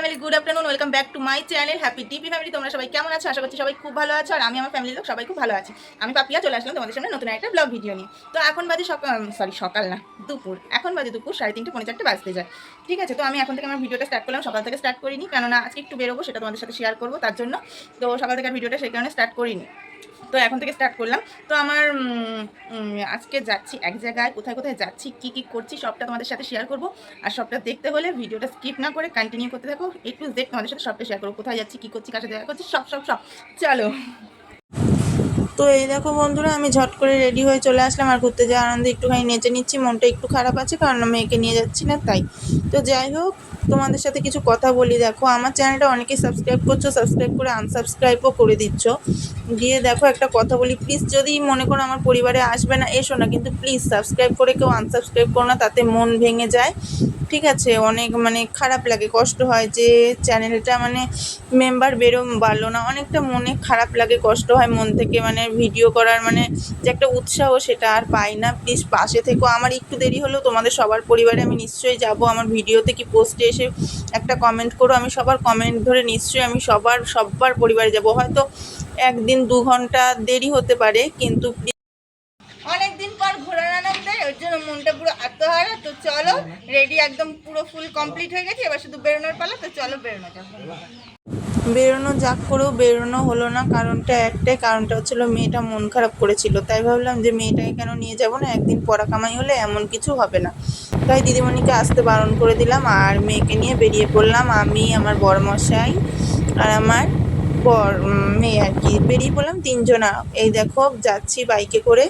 Family good afternoon welcome back to my channel happy TP family তোমরা সবাই কেমন আছো? আশা করছি সবাই খুব ভালো আছো। আর আমি আমার ফ্যামিলির লোক সবাই খুব ভালো আছি। আমি পাপিয়া, চলে আসলাম তোমাদের সামনে নতুন একটা ব্লগ ভিডিও নিয়ে। তো এখন বাজে সকাল সরি সকাল না, দুপুর। এখন বাজে দুপুর, সাড়ে তিনটে পনেরো চারটে বাজতে যায়। ঠিক আছে, তো আমি এখন থেকে আমার ভিডিওটা স্টার্ট করলাম, সকাল থেকে স্টার্ট করিনি। কেননা আজকে একটু বেরোবো, সেটা তোমাদের সাথে শেয়ার করব, তার জন্য। তো সকাল থেকে ভিডিওটা সেই কারণে স্টার্ট করিনি। তো এখন থেকে স্টার্ট করলাম। তো আমার আজকে যাচ্ছি এক জায়গায়, কোথায় কোথায় যাচ্ছি, কি কি করছি, সবটা তোমাদের সাথে শেয়ার করব। আর সবটা দেখতে হলে ভিডিওটা স্কিপ না করে কন্টিনিউ করতে থাকো। এ টু জেড তোমাদের সাথে সবটা শেয়ার করব। কোথায় যাচ্ছি, কী করছি কাছে দেখা করছি, সব সব সব। চলো। তো এই দেখো বন্ধুরা, আমি ঝট করে রেডি হয়ে চলে আসলাম। আর ঘুরতে যাওয়ার আনন্দে একটুখানি নেচে নিচ্ছি। মনটা একটু খারাপ আছে, কারণ মেয়েকে নিয়ে যাচ্ছি না, তাই। তো যাই হোক তোমাদের সাথে কিছু কথা বলি, দেখো আমার চ্যানেলটা অনেকেই সাবস্ক্রাইব করছ সাবস্ক্রাইব করে আনসাবস্ক্রাইবও করে দিচ্ছ। গিয়ে দেখো একটা কথা বলি প্লিজ যদি মনে করো আমার পরিবারে আসবে না, এসো না, কিন্তু প্লিজ সাবস্ক্রাইব করে কেউ আনসাবস্ক্রাইব করো না, তাতে মন ভেঙে যায়। ঠিক আছে, অনেক মানে খারাপ লাগে, কষ্ট হয় যে চ্যানেলটা মানে মেম্বার বেরো বাড়লো না। অনেকটা মনে খারাপ লাগে, কষ্ট হয় মন থেকে মানে ভিডিও করার মানে যে একটা উৎসাহ সেটা আর পাই না। প্লিজ পাশে থেকো। আমার একটু দেরি হলেও তোমাদের সবার পরিবারে আমি নিশ্চয়ই যাব। আমার ভিডিওতে কি পোস্টে এসে একটা কমেন্ট করো? আমি সবার কমেন্ট ধরে নিশ্চয়ই আমি সবার সবার পরিবারে যাব। হয়তো একদিন দু ঘণ্টা দেরি হতে পারে, কিন্তু ওই জন্য মনটা পুরো আত্মহারা। তো চলো রেডি একদম পুরো ফুল কমপ্লিট হয়ে গেছে। এবার শুধু বেরোনোর পালা, তো চলো বেরোনো যাক। বেরোনো যাক করেও বেরোনো হলো না। কারণটা একটাই, কারণটা হচ্ছিল মেয়েটা মন খারাপ করেছিল। তাই ভাবলাম যে মেয়েটাকে কেন নিয়ে যাব না? একদিন পড়া কামাই হলে এমন কিছু হবে না। তাই দিদিমণিকে আসতে বারণ করে দিলাম আর মেয়েকে নিয়ে বেরিয়ে পড়লাম। আমি, আমার বড়মশাই আর আমার বর মেয়ে আর কি। বেরিয়ে পড়লাম তিনজনা। এই দেখো, যাচ্ছি বাইকে করে,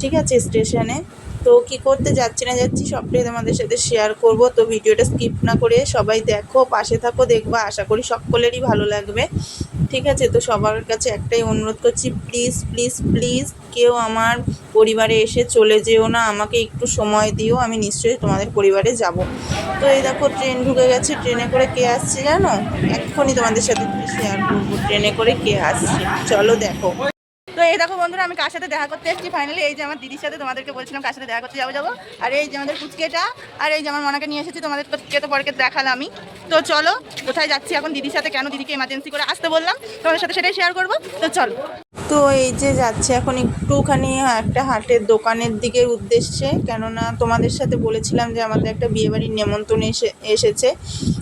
ঠিক আছে, স্টেশনে। তো কি করতে যাচ্ছি না যাচ্ছি সবটাই তোমাদের সাথে শেয়ার করব। তো ভিডিওটা স্কিপ না করে সবাই দেখো, পাশে থাকো, দেখবা। আশা করি সকলেরই ভালো লাগবে। ঠিক আছে? তো সবার কাছে একটাই অনুরোধ করছি প্লিজ প্লিজ প্লিজ কেউ আমার পরিবারে এসে চলে যেও না। আমাকে একটু সময় দিও, আমি নিশ্চয়ই তোমাদের পরিবারে যাব। তো এই দেখো ট্রেন ঢুকে গেছে। ট্রেনে করে কে আসছে জানো? এক্ষুনি তোমাদের সাথে শেয়ার করব। ট্রেনে করে কে আসছে? চলো দেখো। তো এই দেখো বন্ধুরা, আমি কার সাথে দেখা করতে এসেছি? ফাইনালি এই যে আমার দিদির সাথে তোমাদেরকে বলছিলাম কার সাথে দেখা করতে যাব যাব। আর এই যে আমাদের কুচকেটা আর এই যে আমার মনাকে নিয়ে এসেছি তোমাদেরকে তো পরকে দেখালাম আমি। তো চলো, কোথায় যাচ্ছি এখন দিদির সাথে? কেন দিদিকে এমার্জেন্সি করে আসতে বললাম? তোমাদের সাথে সেটাই শেয়ার করব। তো চলো। তো এই যে যাচ্ছে এখন একটুখানি একটা হাটের দোকানের দিকের উদ্দেশ্যে। কেননা তোমাদের সাথে বলেছিলাম যে আমাদের একটা বিয়েবাড়ির নেমন্তন্ন এসে, এসেছে।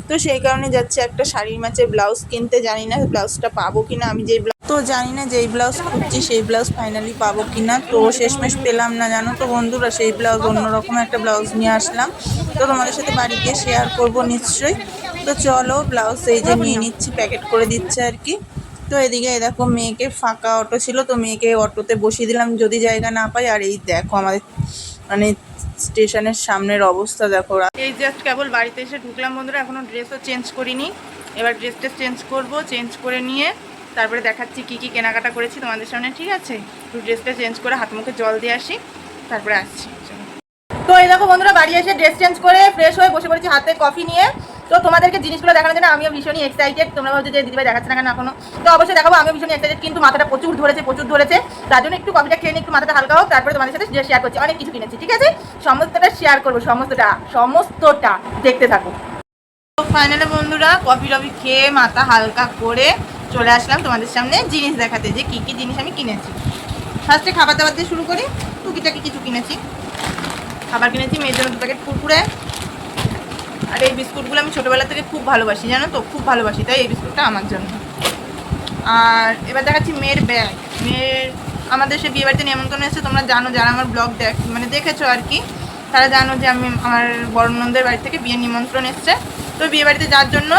তো সেই কারণে যাচ্ছে একটা শাড়ির ম্যাচের ব্লাউজ কিনতে। জানি না ব্লাউজটা পাবো কিনা। আমি ব্লাউজ তো জানি না যেই ব্লাউজ খুঁজছি, সেই ব্লাউজ ফাইনালি পাবো কি না তো শেষমেশ পেলাম না, জানো তো বন্ধুরা, সেই ব্লাউজ অন্যরকম একটা ব্লাউজ নিয়ে আসলাম। তো তোমাদের সাথে বাড়িতে শেয়ার করব নিশ্চয়ই। তো চলো ব্লাউজ এই যে নিয়ে নিচ্ছি প্যাকেট করে দিচ্ছে আর কি। তো এদিকে দেখো মেয়েকে ফাঁকা অটো ছিল, তো মেয়েকে অটোতে বসিয়ে দিলাম যদি জায়গা না পাই। আর এই দেখো আমাদের মানে স্টেশনের সামনের অবস্থা দেখো। এই জাস্ট কেবল বাড়িতে এসে ঢুকলাম বন্ধুরা এখনও ড্রেসও চেঞ্জ করিনি। এবার ড্রেসটা চেঞ্জ করব চেঞ্জ করে নিয়ে তারপরে দেখাচ্ছি কি কি কেনাকাটা করেছি তোমাদের সামনে, ঠিক আছে? একটু ড্রেসটা চেঞ্জ করে হাত মুখে জল দিয়ে আসি, তারপরে আসছি তো এই দেখো বন্ধুরা, বাড়ি এসে ড্রেস চেঞ্জ করে ফ্রেশ হয়ে বসে পড়েছি হাতে কফি নিয়ে। তো তোমাদেরকে জিনিসগুলো দেখানোর জন্য আমিও ভীষণই এক্সাইটেড তোমরা ভাবছ যে দিদিভাই দেখাচ্ছে না কেন এখনও? তো অবশ্যই দেখাবো, আমিও ভীষণ এক্সাইটেড কিন্তু মাথাটা প্রচুর ধরেছে প্রচুর ধরেছে। তার জন্য একটু কফিটা খেয়ে একটু মাথাটা হালকা হোক, তারপরে তোমাদের সাথে শেয়ার করছি। অনেক কিছু কিনেছি, ঠিক আছে? সমস্তটা শেয়ার করব, সমস্তটা সমস্তটা। দেখতে থাকো। তো ফাইনালে বন্ধুরা কফি টফি খেয়ে মাথা হালকা করে চলে আসলাম তোমাদের সামনে জিনিস দেখাতে, যে কী কী জিনিস আমি কিনেছি। ফার্স্টে খাবার দাবার দিয়ে শুরু করি, টুকিটাকি কিছু কিনেছি। খাবার কিনেছি, মেয়ের জন্য দু প্যাকেট কুরকুরে। আর এই বিস্কুটগুলো আমি ছোটোবেলা থেকে খুব ভালোবাসি, জানো তো? খুব ভালোবাসি, তাই এই বিস্কুটটা আমার জন্য। আর এবার দেখাচ্ছি মেয়ের ব্যাগ। মেয়ের, আমাদের সে বিয়ে বাড়িতে নিমন্ত্রণ এসেছে, তোমরা জানো, যারা আমার ব্লগ দেখ মানে দেখেছ আর কি, তারা জানো যে আমি আমার বড় নন্দের বাড়ি থেকে বিয়ের নিমন্ত্রণ এসছে। তো বিয়ে বাড়িতে যাওয়ার জন্য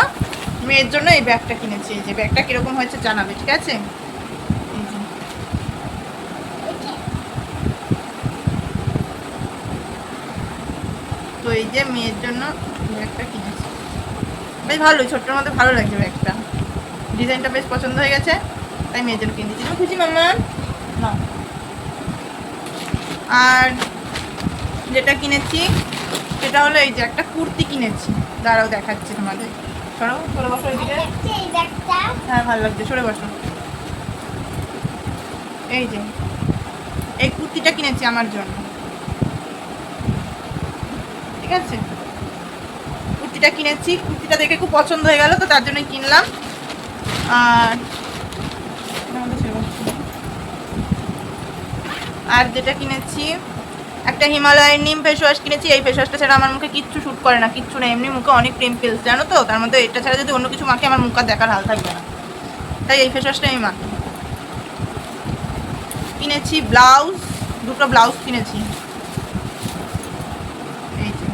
মেয়ের জন্য এই ব্যাগটা কিনেছি, এই যে ব্যাগটা কীরকম হয়েছে জানাবে, ঠিক আছে? তো এই যে মেয়ের জন্য ব্যাগটা কিনেছি। বেশ ভালোই, ছোট্টর মধ্যে ভালো লাগছে ব্যাগটা। ডিজাইনটা বেশ পছন্দ হয়ে গেছে, তাই মেয়ের জন্য কিনেছি। তুমি খুশি মামা না। আর যেটা কিনেছি সেটা হলো এই যে একটা কুর্তি কিনেছি। দাঁড়াও দেখাচ্ছি তোমাদের। সরো, সরে, বসো হ্যাঁ ভালো লাগছে, সরে বসো। এই যে, এই কুর্তিটা কিনেছি আমার জন্য। ঠিক আছে? কুর্তিটা কুর্তিটা কিনেছি, কুর্তিটা দেখে খুব পছন্দ হয়ে গেল, তো তার জন্য কিনলাম। আর আর যেটা কিনেছি একটা হিমালয়ের নিম ফেস ওয়াশ কিনেছি, এই ফেস ওয়াশটা ছাড়া আমার মুখে কিচ্ছু শ্যুট করে না, কিচ্ছু না এমনি মুখে অনেক পিম্পলস জানো তো? তার মধ্যে এটা ছাড়া যদি অন্য কিছু মাখে, আমার মুখ আর দেখার হাল থাকবে না। তাই এই ফেস ওয়াশটা আমি মাখি। কিনেছি ব্লাউজ দুটো ব্লাউজ কিনেছি। এই যে।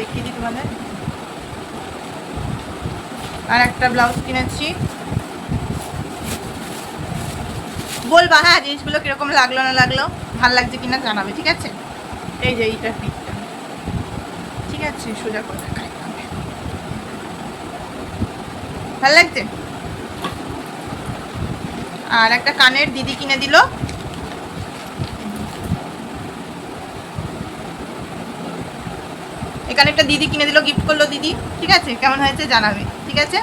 দেখিয়ে দিই তোমাদের। আর একটা ব্লাউজ কিনেছি। বলবা হ্যাঁ জিনিসগুলো কীরকম লাগল, না লাগল, ভালো লাগছে কিনা জানাবে, ঠিক আছে? এই যে এইটা পিকটা ঠিক আছে, সোজা করে দেখাই ভালো লাগছে? আর একটা কানের দিদি কিনে দিল। এখানে একটা দিদি কিনে দিল গিফট করল দিদি। ঠিক আছে, কেমন হয়েছে জানাবে, ঠিক আছে?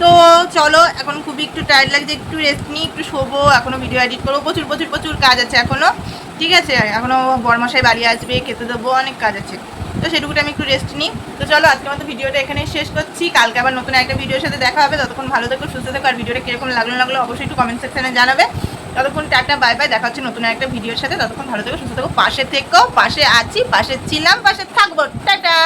তো চলো, এখন খুবই একটু টায়ার্ড লাগছে, একটু রেস্ট নিই, একটু শোবো, এখনও ভিডিও এডিট করব, প্রচুর প্রচুর প্রচুর কাজ আছে এখনও, ঠিক আছে? এখনও বরমাসায় বাড়ি আসবে, খেতে দেবো, অনেক কাজ আছে। তো সেটুকুটা আমি একটু রেস্ট নিই। তো চলো, আজকে মতো ভিডিওটা এখানেই শেষ করছি। কালকে আবার নতুন একটা ভিডিওর সাথে দেখা হবে। ততক্ষণ ভালো থেকো, সুস্থ থেকো। আর ভিডিওটা কীরকম লাগল লাগল অবশ্যই একটু কমেন্ট সেকশনে জানাবে। ততক্ষণ টাটা বাই বাই দেখা হচ্ছে নতুন একটা ভিডিওর সাথে। ততক্ষণ ভালো থেকো, সুস্থ থেকো। পাশে থেকো, পাশে আছি, পাশে ছিলাম, পাশে থাকব। টাটা!